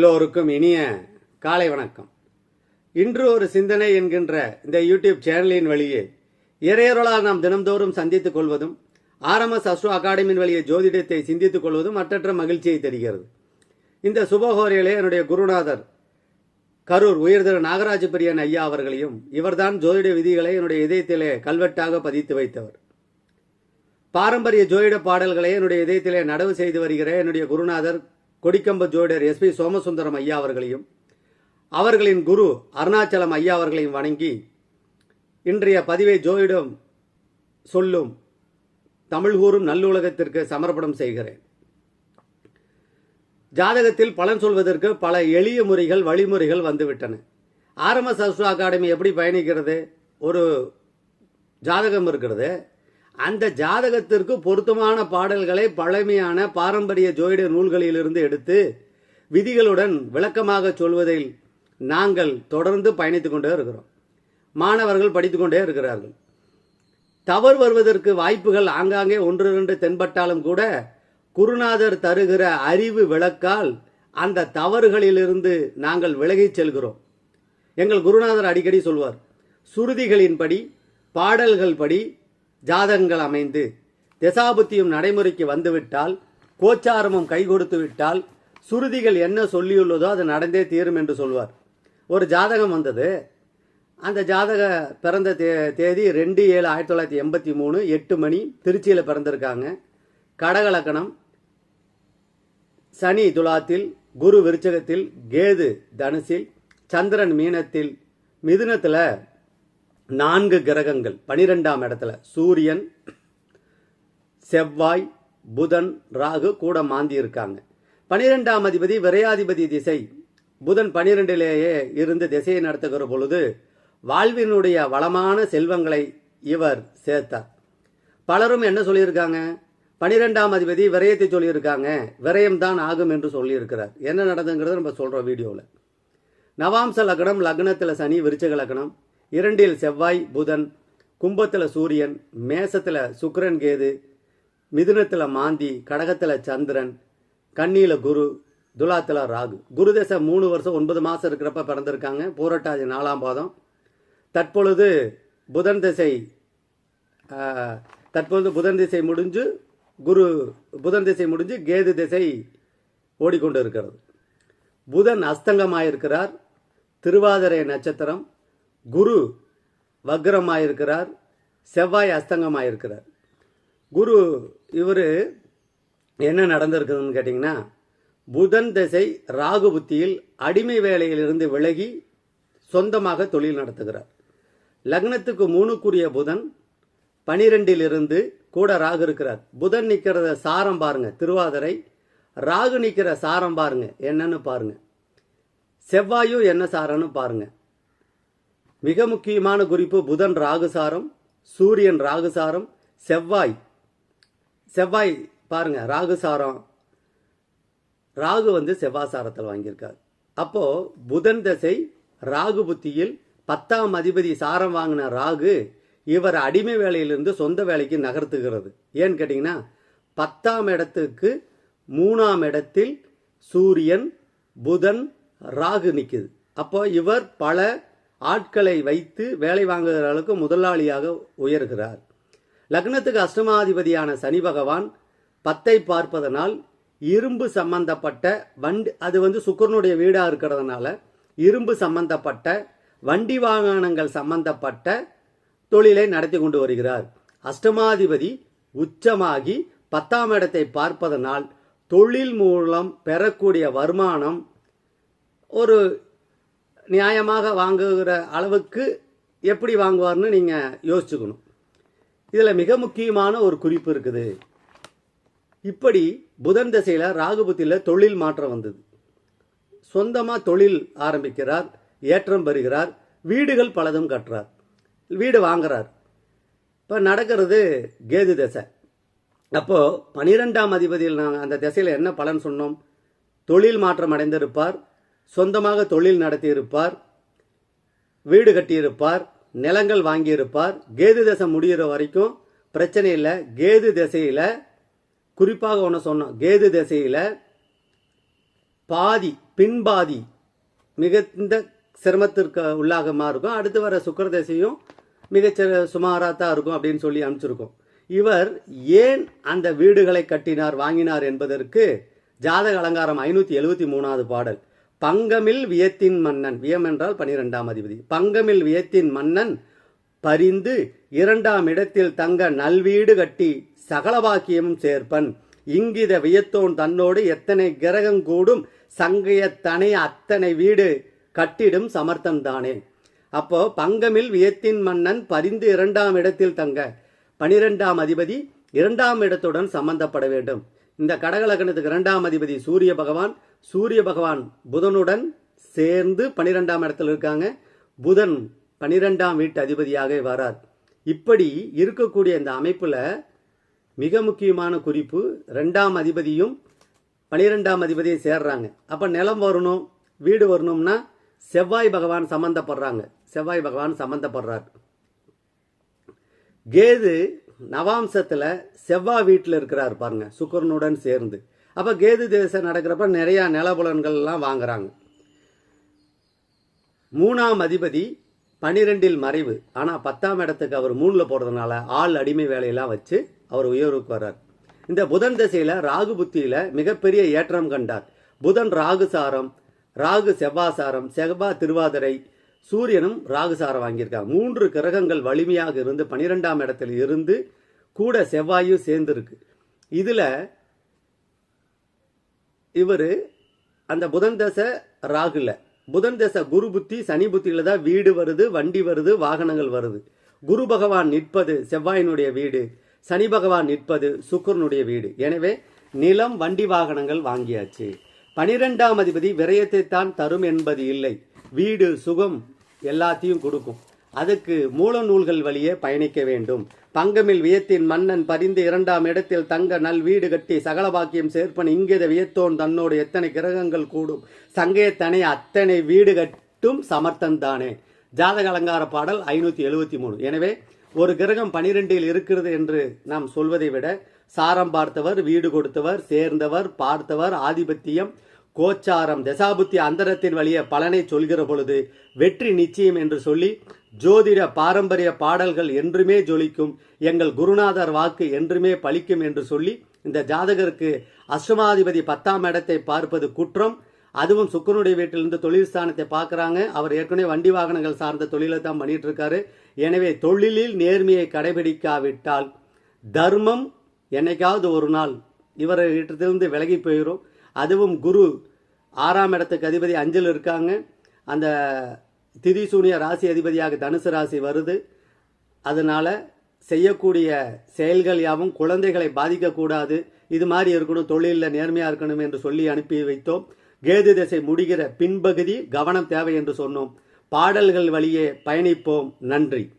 எல்லோருக்கும் இனிய காலை வணக்கம். இன்று ஒரு சிந்தனை என்கின்ற இந்த யூடியூப் சேனலின் வழியே இறையருளால் நாம் தினம்தோறும் சந்தித்துக் கொள்வதும் ஆர்எம்எஸ் அஸ்ட்ரோ அகாடமியின் வழியே ஜோதிடத்தை சிந்தித்துக் கொள்வதும் மற்றற்ற மகிழ்ச்சியை தருகிறது. இந்த சுபஹோரையிலே என்னுடைய குருநாதர் கரூர் உயர்திரு நாகராஜ பிரியன் ஐயா அவர்களையும் இவர்தான் ஜோதிட விதிகளை என்னுடைய இதயத்திலே கல்வெட்டாக பதித்து வைத்தவர். பாரம்பரிய ஜோதிட பாடல்களை என்னுடைய இதயத்திலே நடவு செய்து வருகிற என்னுடைய குருநாதர் கொடிக்கம்ப ஜோடர் எஸ் பி சோமசுந்தரம் ஐயா அவர்களையும் அவர்களின் குரு அருணாச்சலம் ஐயா அவர்களையும் வணங்கி இன்றைய பதிவை ஜோயிடம் சொல்லும் தமிழ் கூறும் நல்லுலகத்திற்கு சமர்ப்பணம் செய்கிறேன். ஜாதகத்தில் பலன் சொல்வதற்கு பல எளிய முறைகள் வழிமுறைகள் வந்துவிட்டன. ஆரம்ப அஸ்ட்ரோ அகாடமி எப்படி பயணிக்கிறது? ஒரு ஜாதகம் இருக்கிறது. அந்த ஜாதகத்திற்கு பொருத்தமான பாடல்களை பழமையான பாரம்பரிய ஜோதிட நூல்களிலிருந்து எடுத்து விதிகளுடன் விளக்கமாக சொல்வதில் நாங்கள் தொடர்ந்து பயணித்துக் கொண்டே இருக்கிறோம். மாணவர்கள் படித்துக்கொண்டே இருக்கிறார்கள். தவறு வருவதற்கு வாய்ப்புகள் ஆங்காங்கே ஒன்று இரண்டு தென்பட்டாலும் கூட குருநாதர் தருகிற அறிவு விளக்கால் அந்த தவறுகளிலிருந்து நாங்கள் விலகிச் செல்கிறோம். எங்கள் குருநாதர் அடிக்கடி சொல்வார் சுருதிகளின்படி பாடல்கள் படி ஜாதகங்கள் அமைந்து திசாபுத்தியும் நடைமுறைக்கு வந்துவிட்டால் கோச்சாரமும் கை கொடுத்து விட்டால் சுருதிகள் என்ன சொல்லியுள்ளதோ அது நடந்தே தீரும் என்று சொல்வார். ஒரு ஜாதகம் வந்தது. அந்த ஜாதக பிறந்த தே தேதி ரெண்டு ஏழு ஆயிரத்தி தொள்ளாயிரத்தி எண்பத்தி மூணு எட்டு மணி திருச்சியில் பிறந்திருக்காங்க. கடகலக்கணம் சனி துலாத்தில் குரு விருச்சகத்தில் கேது தனுசில் சந்திரன் மீனத்தில் மிதுனத்தில் நான்கு கிரகங்கள். பனிரெண்டாம் இடத்துல சூரியன் செவ்வாய் புதன் ராகு கூட மாந்தி இருக்காங்க. பனிரெண்டாம் அதிபதி விரையாதிபதி திசை. புதன் பனிரெண்டிலேயே இருந்து திசையை நடத்துகிற பொழுது வாழ்வினுடைய வளமான செல்வங்களை இவர் சேர்த்தார். பலரும் என்ன சொல்லியிருக்காங்க? பனிரெண்டாம் அதிபதி விரயத்தை சொல்லியிருக்காங்க. விரயம்தான் ஆகும் என்று சொல்லியிருக்கிறார். என்ன நடந்துங்கிறத நம்ம சொல்கிறோம் வீடியோவில் நவாம்ச லக்னம் லக்னத்தில் சனி விருச்சக லக்னம். இரண்டில் செவ்வாய் புதன் கும்பத்தில் சூரியன் மேசத்தில் சுக்கரன் கேது மிதுனத்தில் மாந்தி கடகத்தில் சந்திரன் கண்ணியில் குரு துலாத்தில் ராகு. குரு தசை மூணு வருஷம் ஒன்பது மாதம் இருக்கிறப்ப பிறந்திருக்காங்க. பூரட்டாதி நாலாம் பாதம். தற்பொழுது புதன் திசை தற்பொழுது புதன் திசை முடிஞ்சு குரு புதன் திசை முடிஞ்சு கேது திசை ஓடிக்கொண்டு இருக்கிறது. புதன் அஸ்தங்கமாயிருக்கிறார். திருவாதிரை நட்சத்திரம் குரு வக்ரமாயிருக்கிறார் செவ்வாய் அஸ்தங்கமாயிருக்கிறார். குரு இவர் என்ன நடந்திருக்குதுன்னு கேட்டிங்கன்னா புதன் திசை ராகு புத்தியில் அடிமை வேலையிலிருந்து விலகி சொந்தமாக தொழில் நடத்துகிறார். லக்னத்துக்கு மூணுக்குரிய புதன் பனிரெண்டிலிருந்து கூட ராகு இருக்கிறார். புதன் நிற்கிறத சாரம் பாருங்க திருவாதிரை. ராகு நிற்கிற சாரம் பாருங்க என்னன்னு பாருங்க. செவ்வாயும் என்ன சாரன்னு பாருங்கள் மிக முக்கியமான குறிப்பு புதன் ராகுசாரம் சூரியன் ராகுசாரம் செவ்வாய். செவ்வாய் பாருங்க ராகுசாரம். ராகு வந்து செவ்வாசாரத்தில் வாங்கியிருக்கார். அப்போ புதன் தசை ராகு புத்தியில் பத்தாம் அதிபதி சாரம் வாங்கின ராகு இவர் அடிமை வேலையிலிருந்து சொந்த வேலைக்கு நகர்த்துகிறது. ஏன்னு கேட்டிங்கன்னா பத்தாம் இடத்துக்கு மூணாம் இடத்தில் சூரியன் புதன் ராகு நிற்குது அப்போ இவர் பல ஆட்களை வைத்து வேலை வாங்குகிற அளவுக்கு முதலாளியாக உயர்கிறார். லக்னத்துக்கு அஷ்டமாதிபதியான சனி பகவான் பத்தை பார்ப்பதனால் இரும்பு சம்பந்தப்பட்ட வண்டி அது வந்து சுக்கரனுடைய வீடாக இருக்கிறதுனால இரும்பு சம்பந்தப்பட்ட வண்டி வாகனங்கள் சம்பந்தப்பட்ட தொழிலை நடத்தி கொண்டு வருகிறார். அஷ்டமாதிபதி உச்சமாகி பத்தாம் இடத்தை பார்ப்பதனால் தொழில் மூலம் பெறக்கூடிய வருமானம் ஒரு நியாயமாக வாங்குகிற அளவுக்கு எப்படி வாங்குவார்னு நீங்கள் யோசிச்சுக்கணும். இதில் மிக முக்கியமான ஒரு குறிப்பு இருக்குது. இப்படி புதன் திசையில் ராகுபத்தியில் தொழில் மாற்றம் வந்தது. சொந்தமாக தொழில் ஆரம்பிக்கிறார் ஏற்றம் பெறுகிறார் வீடுகள் பலதும் கட்டுறார் வீடு வாங்குறார். இப்போ நடக்கிறது கேது திசை. அப்போது பனிரெண்டாம் அதிபதியில் நாங்கள் அந்த திசையில் என்ன பலன் சொன்னோம்? தொழில் மாற்றம் அடைந்திருப்பார் சொந்தமாக தொழில் நடத்தியிருப்பார் வீடு கட்டியிருப்பார் நிலங்கள் வாங்கியிருப்பார். கேது தசை முடிகிற வரைக்கும் பிரச்சனை இல்லை கேது திசையில் குறிப்பாக ஒன்று சொன்னோம். கேது திசையில் பாதி பின்பாதி மிகுந்த சிரமத்திற்கு உள்ளாகமாக இருக்கும். அடுத்து வர சுக்கரதசையும் மிகச்ச சுமாராக தான் இருக்கும் அப்படின்னு சொல்லி அனுப்பிச்சிருக்கோம். இவர் ஏன் அந்த வீடுகளை கட்டினார் வாங்கினார் என்பதற்கு ஜாதக அலங்காரம் ஐநூற்றி எழுபத்தி மூணாவது பாடல். பங்கமில் வியத்தின் மன்னன். வியம் என்றால் பனிரெண்டாம் அதிபதி. பங்கமில் வியத்தின் மன்னன் பரிந்து இரண்டாம் இடத்தில் தங்க நல்வீடு கட்டி சகலவாக்கியமும் சேர்ப்பன். இங்கித வியத்தோன் தன்னோடு எத்தனை கிரகம் கூடும் சங்கையத்தனை அத்தனை வீடு கட்டிடும் சமர்த்தம் தானே. அப்போ பங்கமில் வியத்தின் மன்னன் பரிந்து இரண்டாம் இடத்தில் தங்க பனிரெண்டாம் அதிபதி இரண்டாம் இடத்துடன் சம்பந்தப்பட வேண்டும். இந்த கடகலக்கணத்துக்கு இரண்டாம் அதிபதி சூரிய பகவான் சூரிய பகவான் புதனுடன் சேர்ந்து பனிரெண்டாம் இடத்துல இருக்காங்க. புதன் பனிரெண்டாம் வீட்டு அதிபதியாக வரார். இப்படி இருக்கக்கூடிய இந்த அமைப்பில் மிக முக்கியமான குறிப்பு ரெண்டாம் அதிபதியும் பனிரெண்டாம் அதிபதியும் சேர்றாங்க. அப்போ நிலம் வரணும் வீடு வரணும்னா செவ்வாய் பகவான் சம்மந்தப்படுறாங்க செவ்வாய் பகவான் சம்மந்தப்படுறார் கேது நவாம்சத்தில் செவ்வாய் வீட்டில் இருக்கிறார் பாருங்க சுக்கரனுடன் சேர்ந்து. அப்போ கேது தேசம் நடக்கிறப்ப நிறையா நிலபுலன்கள்லாம் வாங்குறாங்க. மூணாம் அதிபதி பனிரெண்டில் மறைவு. ஆனால் பத்தாம் இடத்துக்கு அவர் மூணில் போடுறதுனால ஆள் அடிமை வேலையெல்லாம் வச்சு அவர் உயர்வுக்கு வர்றார். இந்த புதன் திசையில் ராகு புத்தியில் மிகப்பெரிய ஏற்றம் கண்டார். புதன் ராகு சாரம் ராகு செவ்வாசாரம் செவ்வா திருவாதிரை சூரியனும் ராகுசார வாங்கியிருக்காங்க. மூன்று கிரகங்கள் வலிமையாக இருந்து பனிரெண்டாம் இடத்துல இருந்து கூட செவ்வாயும் சேர்ந்துருக்கு. இதுல இவர் அந்த புதன் தசை ராகுல. புதன் தசை குரு புத்தி சனி புத்தியில தான் வீடு வருது வண்டி வருது வாகனங்கள் வருது. குரு பகவான் நிற்பது செவ்வாயினுடைய வீடு சனி பகவான் நிற்பது சுக்கரனுடைய வீடு. எனவே நிலம் வண்டி வாகனங்கள் வாங்கியாச்சு. பனிரெண்டாம் அதிபதி விரயத்தை தான் தரும் என்பது இல்லை. வீடு சுகம் எல்லாத்தையும் கொடுக்கும். அதுக்கு மூல நூல்கள் வழியே பயணிக்க வேண்டும். பங்கமில் வியத்தின் மன்னன் பரிந்து இரண்டாம் இடத்தில் தங்க நல் வீடு கட்டி சகல பாக்கியம் சேர்ப்பன் இங்கேத வியத்தோன் தன்னோடு எத்தனை கிரகங்கள் கூடும். சங்கையத்தனை அத்தனை வீடு கட்டும் சமர்த்தன் தானே. ஜாதக அலங்கார பாடல் ஐநூத்தி எழுபத்தி மூணு. எனவே ஒரு கிரகம் பனிரெண்டில் இருக்கிறது என்று நாம் சொல்வதை விட சாரம் பார்த்தவர் வீடு கொடுத்தவர் சேர்ந்தவர் பார்த்தவர் ஆதிபத்தியம் கோச்சாரம் தசாபுத்தி அந்தரத்தின் வழியே பலனை சொல்கிற பொழுது வெற்றி நிச்சயம் என்று சொல்லி ஜோதிட பாரம்பரிய பாடல்கள் என்றுமே ஜொலிக்கும் எங்கள் குருநாதர் வாக்கு என்றுமே பலிக்கும் என்று சொல்லி இந்த ஜாதகருக்கு அஷ்டமாதிபதி பத்தாம் இடத்தை பார்ப்பது குற்றம். அதுவும் சுக்கரனுடைய வீட்டிலிருந்து தொழில் ஸ்தானத்தை பார்க்குறாங்க. அவர் ஏற்கனவே வண்டி வாகனங்கள் சார்ந்த தொழிலை தான் பண்ணிட்டு இருக்காரு எனவே தொழிலில் நேர்மையை கடைபிடிக்காவிட்டால் தர்மம் என்னைக்காவது ஒரு நாள். இவர்கிட்டத்திலிருந்து விலகி போயிடும் அதுவும் குரு ஆறாம் இடத்துக்கு அதிபதி அஞ்சல் இருக்காங்க. அந்த திதிசூனிய ராசி அதிபதியாக தனுசு ராசி வருது. அதனால் செய்யக்கூடிய செயல்கள் யாவும் குழந்தைகளை பாதிக்கக்கூடாது. இது மாதிரி இருக்கணும் தொழிலில் நேர்மையாக இருக்கணும் என்று சொல்லி அனுப்பி வைத்தோம். கேது திசை முடிகிற பின்பகுதி கவனம் தேவை என்று சொன்னோம். பாடல்கள் வழியே பயணிப்போம். நன்றி.